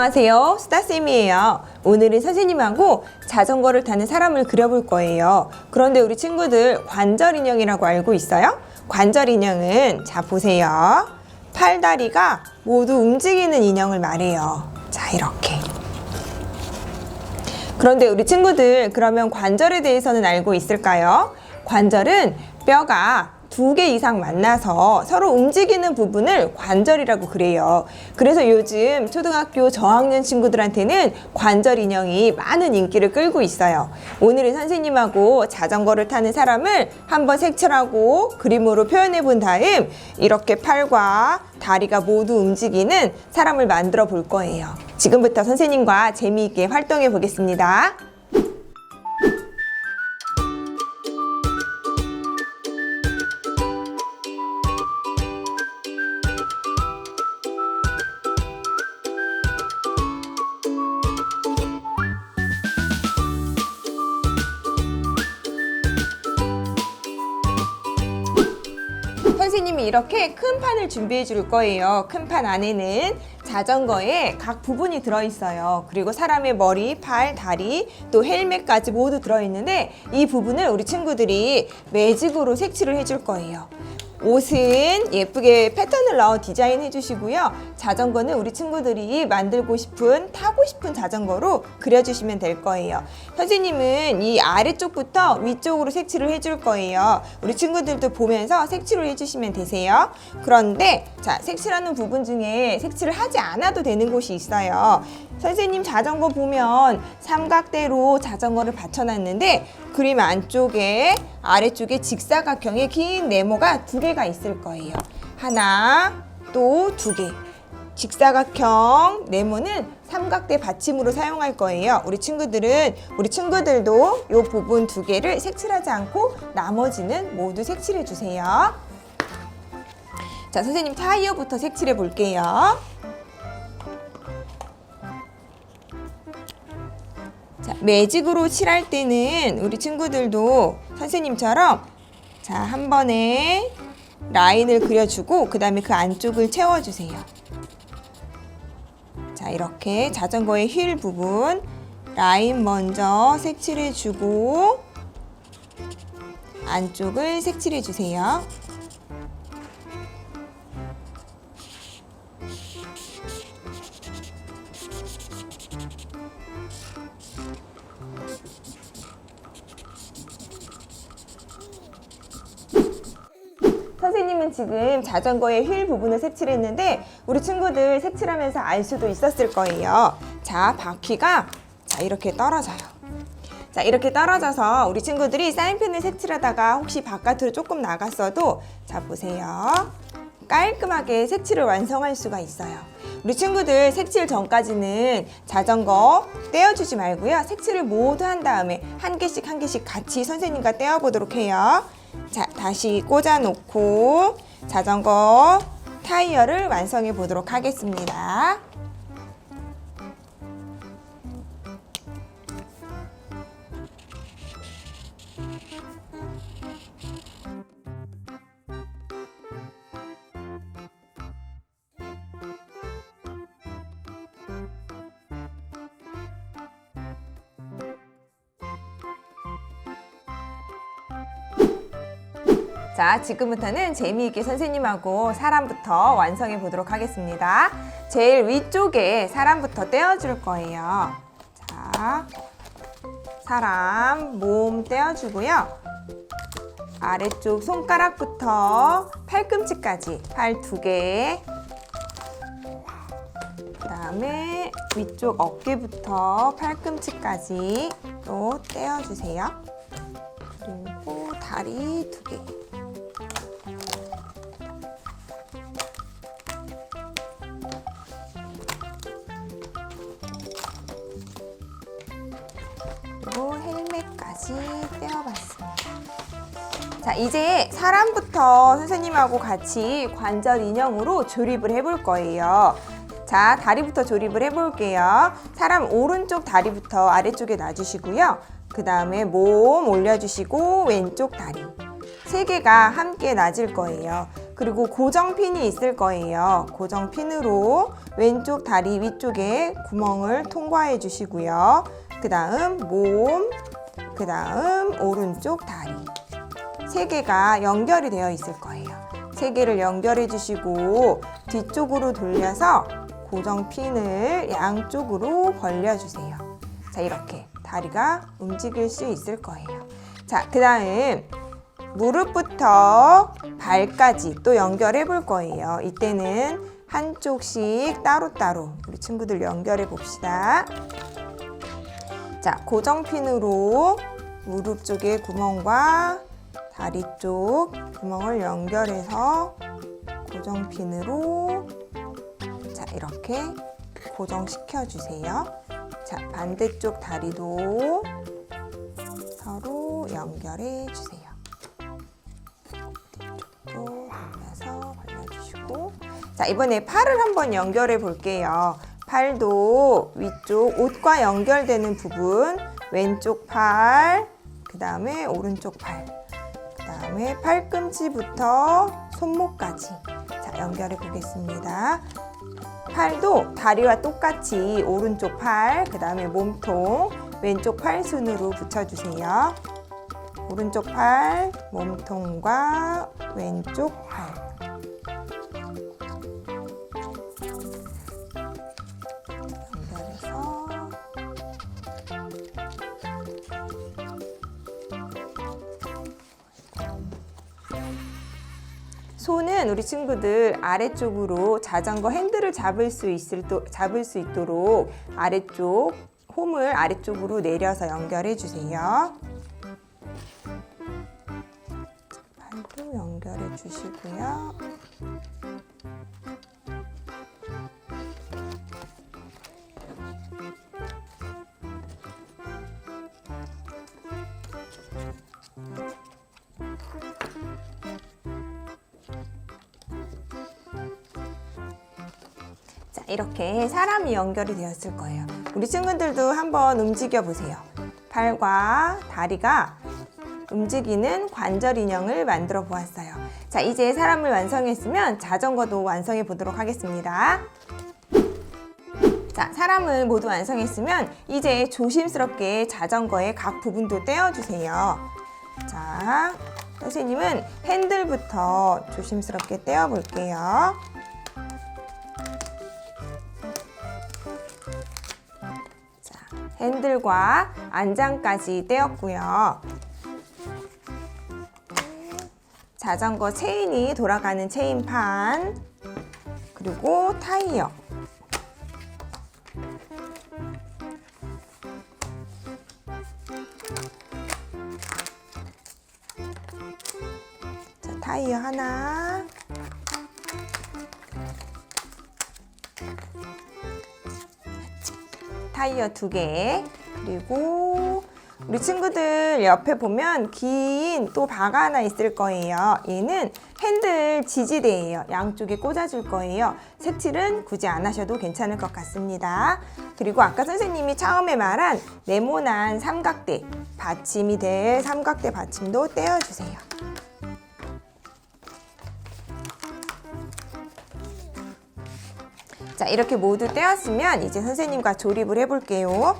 안녕하세요. 스타쌤이에요. 오늘은 선생님하고 자전거를 타는 사람을 그려볼 거예요. 그런데 우리 친구들 관절 인형이라고 알고 있어요? 관절 인형은 자 보세요. 팔다리가 모두 움직이는 인형을 말해요. 자, 이렇게. 그런데 우리 친구들 그러면 관절에 대해서는 알고 있을까요? 관절은 뼈가 두 개 이상 만나서 서로 움직이는 부분을 관절이라고 그래요. 그래서 요즘 초등학교 저학년 친구들한테는 관절 인형이 많은 인기를 끌고 있어요. 오늘은 선생님하고 자전거를 타는 사람을 한번 색칠하고 그림으로 표현해 본 다음 이렇게 팔과 다리가 모두 움직이는 사람을 만들어 볼 거예요. 지금부터 선생님과 재미있게 활동해 보겠습니다. 선생님이 이렇게 큰 판을 준비해 줄 거예요. 큰 판 안에는 자전거에 각 부분이 들어있어요. 그리고 사람의 머리, 팔, 다리, 또 헬멧까지 모두 들어있는데 이 부분을 우리 친구들이 매직으로 색칠을 해줄 거예요. 옷은 예쁘게 패턴을 넣어 디자인 해 주시고요. 자전거는 우리 친구들이 만들고 싶은, 타고 싶은 자전거로 그려주시면 될 거예요. 선생님은 이 아래쪽부터 위쪽으로 색칠을 해줄 거예요. 우리 친구들도 보면서 색칠을 해주시면 되세요. 그런데, 자, 색칠하는 부분 중에 색칠을 하지 않아도 되는 곳이 있어요. 선생님 자전거 보면 삼각대로 자전거를 받쳐놨는데 그림 안쪽에 아래쪽에 직사각형의 긴 네모가 두 개가 있을 거예요. 하나, 또 두 개. 직사각형 네모는 삼각대 받침으로 사용할 거예요. 우리 친구들은 우리 친구들도 이 부분 두 개를 색칠하지 않고 나머지는 모두 색칠해 주세요. 자, 선생님 타이어부터 색칠해 볼게요. 매직으로 칠할 때는 우리 친구들도 선생님처럼 자, 한 번에 라인을 그려주고 그 다음에 그 안쪽을 채워주세요. 자, 이렇게 자전거의 휠 부분 라인 먼저 색칠해주고 안쪽을 색칠해주세요. 선생님은 지금 자전거의 휠 부분을 색칠했는데 우리 친구들 색칠하면서 알 수도 있었을 거예요. 자, 바퀴가 자 이렇게 떨어져요. 자, 이렇게 떨어져서 우리 친구들이 사인펜을 색칠하다가 혹시 바깥으로 조금 나갔어도 자 보세요. 깔끔하게 색칠을 완성할 수가 있어요. 우리 친구들 색칠 전까지는 자전거 떼어주지 말고요. 색칠을 모두 한 다음에 한 개씩 한 개씩 같이 선생님과 떼어보도록 해요. 자, 다시 꽂아놓고 자전거 타이어를 완성해 보도록 하겠습니다. 자, 지금부터는 재미있게 선생님하고 사람부터 완성해 보도록 하겠습니다. 제일 위쪽에 사람부터 떼어줄 거예요. 자, 사람 몸 떼어주고요. 아래쪽 손가락부터 팔꿈치까지 팔 두 개. 그 다음에 위쪽 어깨부터 팔꿈치까지 또 떼어주세요. 그리고 다리 두 개. 헬멧까지 떼어봤습니다. 자, 이제 사람부터 선생님하고 같이 관절 인형으로 조립을 해볼 거예요. 자, 다리부터 조립을 해볼게요. 사람 오른쪽 다리부터 아래쪽에 놔주시고요. 그 다음에 몸 올려주시고 왼쪽 다리. 세 개가 함께 놔질 거예요. 그리고 고정핀이 있을 거예요. 고정핀으로 왼쪽 다리 위쪽에 구멍을 통과해 주시고요. 그 다음 몸, 그 다음 오른쪽 다리. 세 개가 연결이 되어 있을 거예요. 세 개를 연결해 주시고 뒤쪽으로 돌려서 고정핀을 양쪽으로 벌려주세요. 자, 이렇게 다리가 움직일 수 있을 거예요. 자, 그 다음 무릎부터 발까지 또 연결해 볼 거예요. 이때는 한쪽씩 따로따로 우리 친구들 연결해 봅시다. 자, 고정핀으로 무릎 쪽에 구멍과 다리 쪽 구멍을 연결해서 고정핀으로 자, 이렇게 고정시켜 주세요. 자, 반대쪽 다리도 서로 연결해 주세요. 뒤쪽도 돌려서 벌려주시고 자, 이번에 팔을 한번 연결해 볼게요. 팔도 위쪽 옷과 연결되는 부분 왼쪽 팔, 그 다음에 오른쪽 팔, 그 다음에 팔꿈치부터 손목까지 자, 연결해 보겠습니다. 팔도 다리와 똑같이 오른쪽 팔, 그 다음에 몸통, 왼쪽 팔 순으로 붙여주세요. 오른쪽 팔, 몸통과 왼쪽 팔. 손은 우리 친구들 아래쪽으로 자전거 핸들을 잡을 수 있을 도, 잡을 수 있도록 아래쪽 홈을 아래쪽으로 내려서 연결해 주세요. 팔도 연결해 주시고요. 이렇게 사람이 연결이 되었을 거예요. 우리 친구들도 한번 움직여 보세요. 팔과 다리가 움직이는 관절 인형을 만들어 보았어요. 자, 이제 사람을 완성했으면 자전거도 완성해 보도록 하겠습니다. 자, 사람을 모두 완성했으면 이제 조심스럽게 자전거의 각 부분도 떼어주세요. 자, 선생님은 핸들부터 조심스럽게 떼어 볼게요. 핸들과 안장까지 떼었고요. 자전거 체인이 돌아가는 체인판, 그리고 타이어. 자, 타이어 하나. 타이어 두 개. 그리고 우리 친구들 옆에 보면 긴 또 바가 하나 있을 거예요. 얘는 핸들 지지대예요. 양쪽에 꽂아줄 거예요. 색칠은 굳이 안 하셔도 괜찮을 것 같습니다. 그리고 아까 선생님이 처음에 말한 네모난 삼각대 받침이 될 삼각대 받침도 떼어주세요. 자, 이렇게 모두 떼었으면 이제 선생님과 조립을 해볼게요.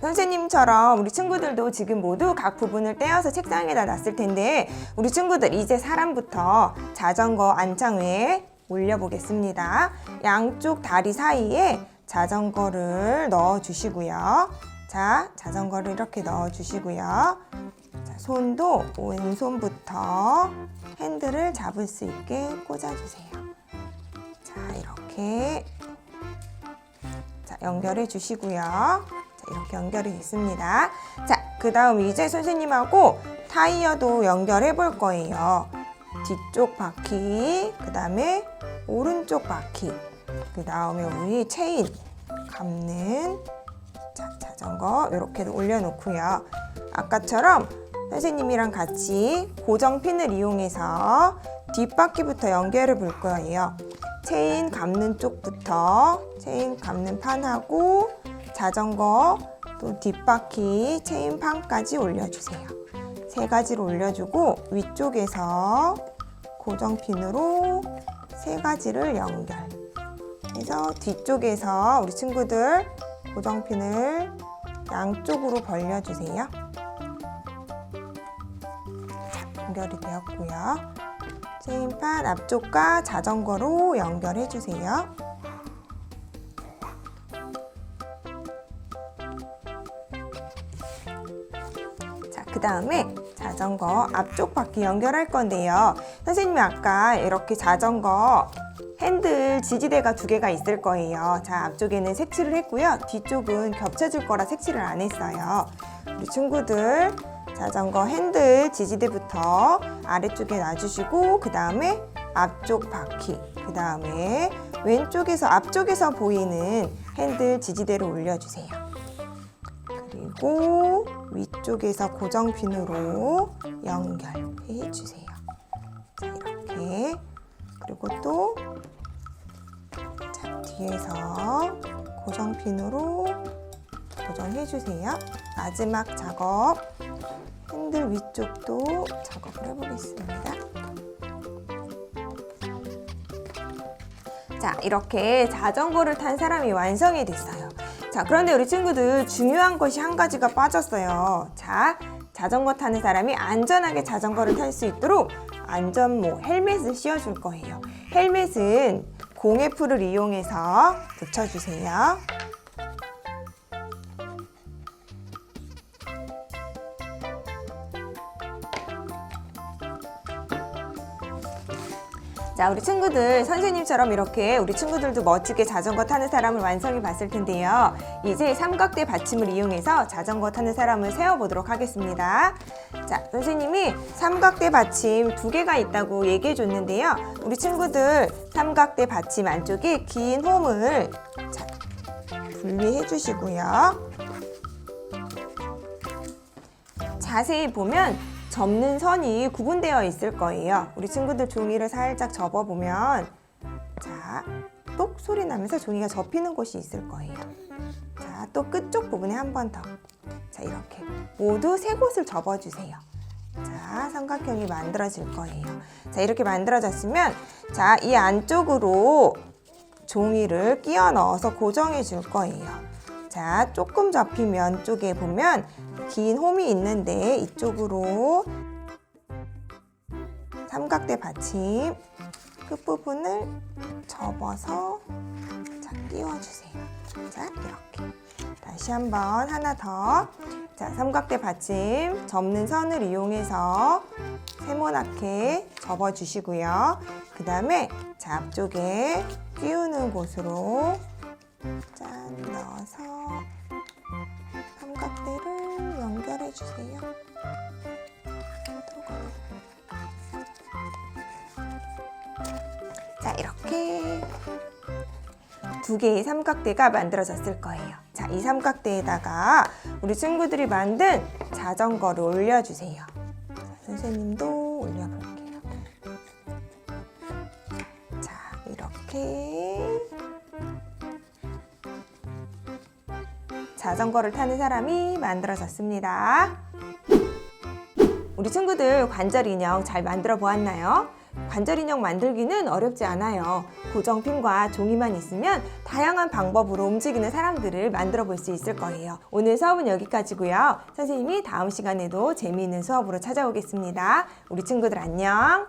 선생님처럼 우리 친구들도 지금 모두 각 부분을 떼어서 책상에다 놨을 텐데 우리 친구들 이제 사람부터 자전거 안장 위에 올려보겠습니다. 양쪽 다리 사이에 자전거를 넣어 주시고요. 자, 자전거를 이렇게 넣어 주시고요. 자, 손도 왼손부터 핸들을 잡을 수 있게 꽂아주세요. 자, 이렇게 자, 연결해 주시고요. 자, 이렇게 연결이 됐습니다. 자, 그 다음 이제 선생님하고 타이어도 연결해 볼 거예요. 뒤쪽 바퀴, 그 다음에 오른쪽 바퀴, 그 다음에 우리 체인 감는 자, 자전거 이렇게 올려놓고요. 아까처럼 선생님이랑 같이 고정핀을 이용해서 뒷바퀴부터 연결해 볼 거예요. 체인 감는 쪽부터 체인 감는 판하고 자전거 또 뒷바퀴 체인 판까지 올려주세요. 세세 가지를 올려주고 위쪽에서 고정핀으로 세 가지를 연결 해서 뒤쪽에서 우리 친구들 고정핀을 양쪽으로 벌려주세요. 연결이 되었고요. 체인판 앞쪽과 자전거로 연결해 주세요. 자, 그 다음에 자전거 앞쪽 바퀴 연결할 건데요. 선생님이 아까 이렇게 자전거 핸들 지지대가 두 개가 있을 거예요. 자, 앞쪽에는 색칠을 했고요. 뒤쪽은 겹쳐질 거라 색칠을 안 했어요. 우리 친구들 자전거 핸들 지지대부터 아래쪽에 놔주시고 그 다음에 앞쪽 바퀴 그 다음에 왼쪽에서 앞쪽에서 보이는 핸들 지지대를 올려주세요. 그리고 위쪽에서 고정핀으로 연결해 주세요. 자, 이렇게 그리고 또 자, 뒤에서 고정핀으로 고정해 주세요. 마지막 작업 핸들 위쪽도 작업을 해보겠습니다. 자, 이렇게 자전거를 탄 사람이 완성이 됐어요. 자, 그런데 우리 친구들 중요한 것이 한 가지가 빠졌어요. 자, 자전거 타는 사람이 안전하게 자전거를 탈 수 있도록 안전모 헬멧을 씌워줄 거예요. 헬멧은 공예풀을 이용해서 붙여주세요. 자, 우리 친구들 선생님처럼 이렇게 우리 친구들도 멋지게 자전거 타는 사람을 완성해 봤을 텐데요. 이제 삼각대 받침을 이용해서 자전거 타는 사람을 세워 보도록 하겠습니다. 자, 선생님이 삼각대 받침 두 개가 있다고 얘기해 줬는데요. 우리 친구들 삼각대 받침 안쪽에 긴 홈을 자, 분리해 주시고요. 자세히 보면 접는 선이 구분되어 있을 거예요. 우리 친구들 종이를 살짝 접어보면 자, 똑 소리 나면서 종이가 접히는 곳이 있을 거예요. 자, 또 끝쪽 부분에 한 번 더. 자, 이렇게 모두 세 곳을 접어주세요. 자, 삼각형이 만들어질 거예요. 자, 이렇게 만들어졌으면 자, 이 안쪽으로 종이를 끼워 넣어서 고정해 줄 거예요. 자, 조금 접히면 쪽에 보면 긴 홈이 있는데 이쪽으로 삼각대 받침 끝부분을 접어서 자, 끼워주세요. 자, 이렇게. 다시 한번 하나 더. 자, 삼각대 받침 접는 선을 이용해서 세모나게 접어주시고요. 그 다음에 자, 앞쪽에 끼우는 곳으로 짠 넣어서 삼각대를 연결해 주세요. 자, 이렇게 두 개의 삼각대가 만들어졌을 거예요. 자, 이 삼각대에다가 우리 친구들이 만든 자전거를 올려주세요. 자, 선생님도 올려볼게요. 자, 이렇게 자전거를 타는 사람이 만들어졌습니다. 우리 친구들 관절 인형 잘 만들어 보았나요? 관절 인형 만들기는 어렵지 않아요. 고정핀과 종이만 있으면 다양한 방법으로 움직이는 사람들을 만들어 볼 수 있을 거예요. 오늘 수업은 여기까지고요. 선생님이 다음 시간에도 재미있는 수업으로 찾아오겠습니다. 우리 친구들 안녕.